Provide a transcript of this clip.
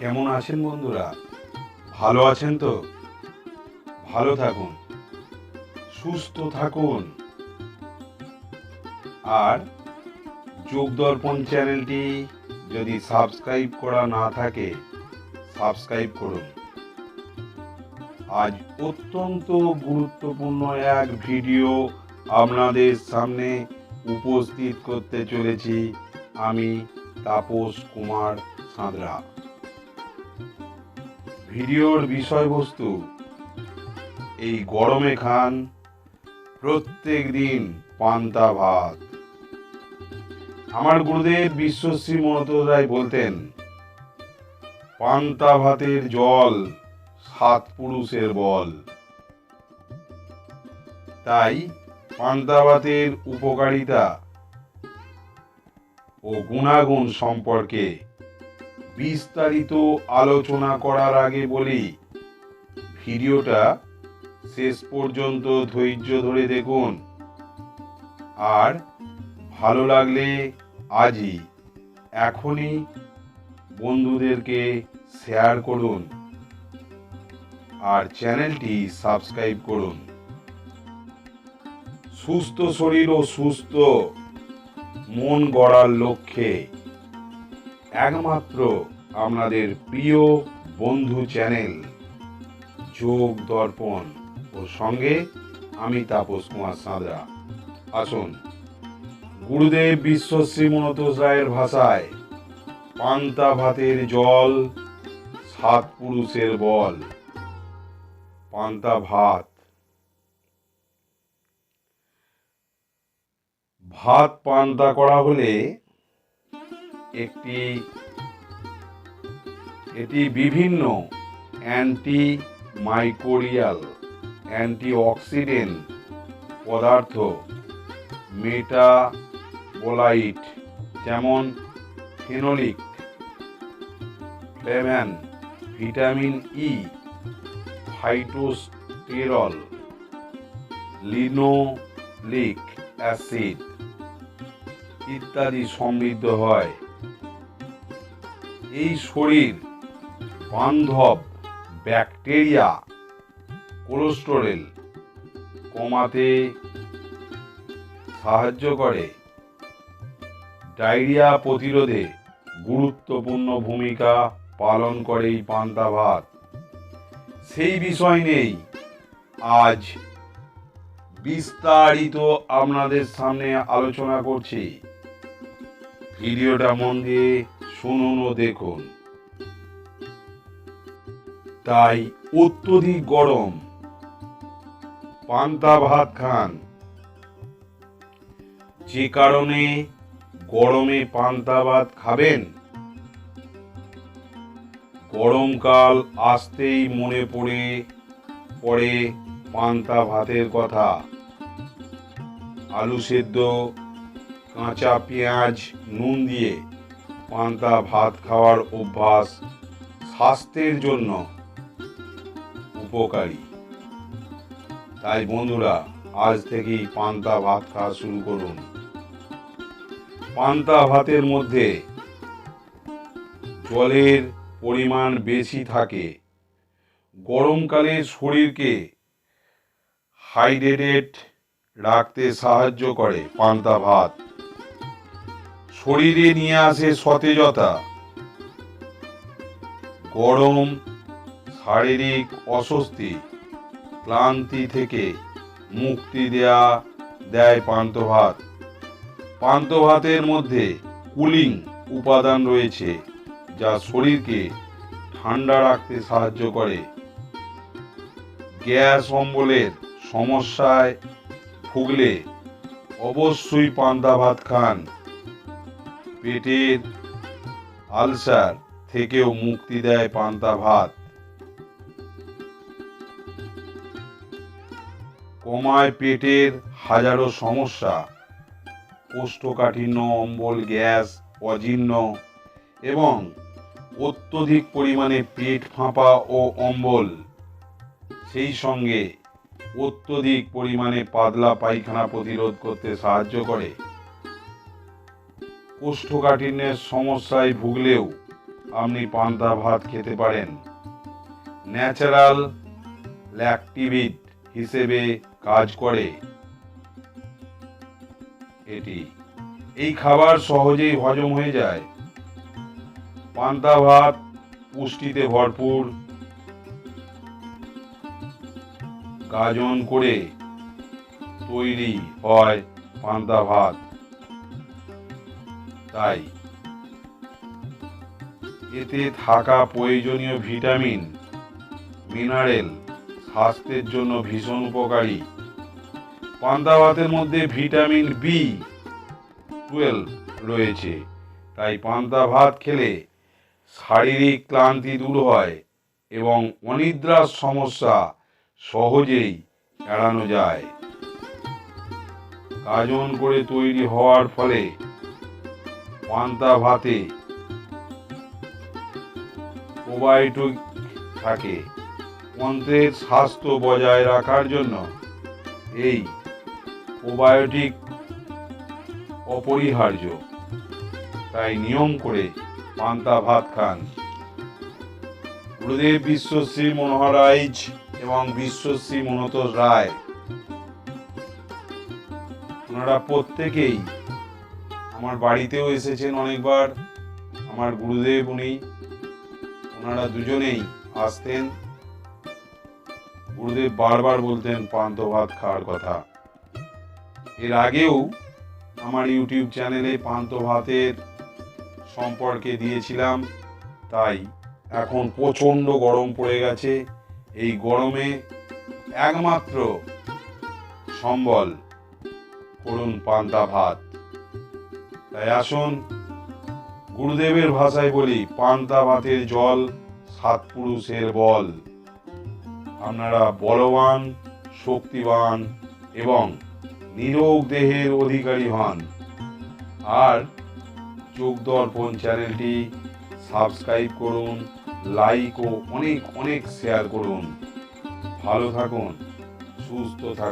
কেমন আছেন বন্ধুরা? ভালো আছেন তো? ভালো থাকুন। সুস্থ থাকুন। আর যোগ দর্পণ চ্যানেলটি যদি সাবস্ক্রাইব করা না থাকে, সাবস্ক্রাইব করুন। আজ অত্যন্ত গুরুত্বপূর্ণ এক ভিডিও আপনাদের সামনে উপস্থিত করতে চলেছি আমি তাপস কুমার সাঁতরা। ভিডিওর বিষয়বস্তু। এই গরমে খান প্রত্যেক দিন পান্তা ভাত। আমার গুরুদেব বিশ্বশ্রী মনত রায় বলতেন, পান্তা ভাতের জল সাত পুরুষের বল। তাই পান্তা ভাতের উপকারিতা ও গুণাগুণ সম্পর্কে বিস্তারিত আলোচনা করার আগে বলি, ভিডিওটা শেষ পর্যন্ত ধৈর্য ধরে দেখুন। আর ভালো লাগলে আজই এখনই বন্ধুদেরকে শেয়ার করুন। আর চ্যানেলটি সাবস্ক্রাইব করুন। সুস্থ শরীর ও সুস্থ মন গড়ার লক্ষ্যে একমাত্র আপনাদের প্রিয় বন্ধু চ্যানেল যোগ দর্পণ। ও সঙ্গে আমি তাপস কুমার সাঁতরা। আসুন, গুরুদেব বিশ্বশ্রী মনতোষ রায়ের ভাষায় পান্তা ভাতের জল, সাত পুরুষের বল। পান্তা ভাত। ভাত পান্তা করা হলে একটি, এটি বিভিন্ন অ্যান্টি মাইকোরিয়াল অ্যান্টিঅক্সিডেন্ট পদার্থ মেটাবোলাইট যেমন phenolic flavan vitamin E phytosterol linoleic acid ইত্যাদি সমৃদ্ধ হয়। এই শরীর, বান্ধব, ব্যাকটেরিয়া, কোলেস্টেরল, কমাতে সাহায্য করে। ডায়রিয়া প্রতিরোধে গুরুত্বপূর্ণ ভূমিকা পালন করে এই পান্তা ভাত সেই বিষয় নেই আজ বিস্তারিত আপনাদের সামনে আলোচনা করছি। ভিডিওটা মন দিয়ে শুনুন ও দেখুন। তাই অত্যধিক গরম। পান্তা ভাত খান। যে কারণে গরমে পান্তা ভাত খাবেন? গরমকাল আসতেই মনে পড়ে পড়ে পান্তা ভাতের কথা। আলু সেদ্ধ, কাঁচা পেঁয়াজ, নুন দিয়ে। পান্তা, ভাত খাওয়ার অভ্যাস স্বাস্থ্যের জন্য উপকারী। তাই বন্ধুরা, আজ থেকেই পান্তা, ভাত খাওয়া শুরু করুন। পান্তা, ভাতের মধ্যে জলের পরিমাণ বেশি থাকে। গরমকালে শরীরকে হাইড্রেটেড রাখতে সাহায্য করে পান্তা, ভাত। শরীরে নিয়ে আসে সতেজতা। গরম, শারীরিক অস্বস্তি, ক্লান্তি থেকে মুক্তি দেয়া দেয় পান্ত ভাত পান্ত ভাতের মধ্যে কুলিং উপাদান রয়েছে, যা শরীরকে ঠান্ডা রাখতে সাহায্য করে। গ্যাস অম্বলের সমস্যায় ভুগলে অবশ্যই পান্তা ভাত খান। পেটের আলসার থেকেও মুক্তি দেয় পান্তা ভাত। কমায় পেটের হাজারো সমস্যা, কোষ্ঠকাঠিন্য, অম্বল, গ্যাস, অজীর্ণ এবং অত্যধিক পরিমাণে পেট ফাঁপা ও অম্বল। সেই সঙ্গে অত্যধিক পরিমাণে পাতলা পায়খানা প্রতিরোধ করতে সাহায্য করে। কোষ্ঠকাঠিন্যের সমস্যায় ভুগলেও আপনি পান্তা ভাত খেতে পারেন। ন্যাচারাল ল্যাকটিভিট হিসেবে কাজ করে এটি। এই খাবার সহজেই হজম হয়ে যায়। পান্তা ভাত পুষ্টিতে ভরপুর। গাজন করে তৈরি হয় পান্তা ভাত। তাই। এতে থাকা প্রয়োজনীয় ভিটামিন, মিনারেল, স্বাস্থ্যের জন্য ভীষণ উপকারী। পান্তা ভাতের মধ্যে ভিটামিন বি টুয়েলভ রয়েছে, তাই পান্তা ভাত খেলে শারীরিক ক্লান্তি দূর হয় এবং অনিদ্রার সমস্যা সহজেই এড়ানো যায়। গাজন করে তৈরি হওয়ার ফলে পান্তা ভাতে প্রোবায়োটিক থাকে। অন্ত্রের স্বাস্থ্য বজায় রাখার জন্য এই প্রোবায়োটিক অপরিহার্য। তাই নিয়ম করে পান্তা ভাত খান। গুরুদেব বিশ্বশ্রী মনোহর রাইজ এবং বিশ্বশ্রী মনোতোষ রায়। ওনারা প্রত্যেকেই আমার বাড়িতেও এসেছেন অনেকবার। আমার গুরুদেব উনি, ওনারা দুজনেই আসতেন। গুরুদেব বারবার বলতেন পান্ত ভাত, খাওয়ার কথা। এর আগেও আমার ইউটিউব চ্যানেলে পান্ত ভাতের সম্পর্কে দিয়েছিলাম। তাই এখন প্রচণ্ড গরম পড়ে গেছে। এই গরমে একমাত্র সম্বল করুন পান্তা ভাত। তাই আসুন, গুরুদেবের ভাষায় বলি, পান্তা ভাতের জল, সাত পুরুষের বল। আপনারা বলবান, শক্তিবান এবং নিরোগ দেহের অধিকারী হন। আর যোগ দর্পণ চ্যানেলটি সাবস্ক্রাইব করুন, লাইক ও অনেক অনেক শেয়ার করুন। ভালো থাকুন, সুস্থ থাকুন।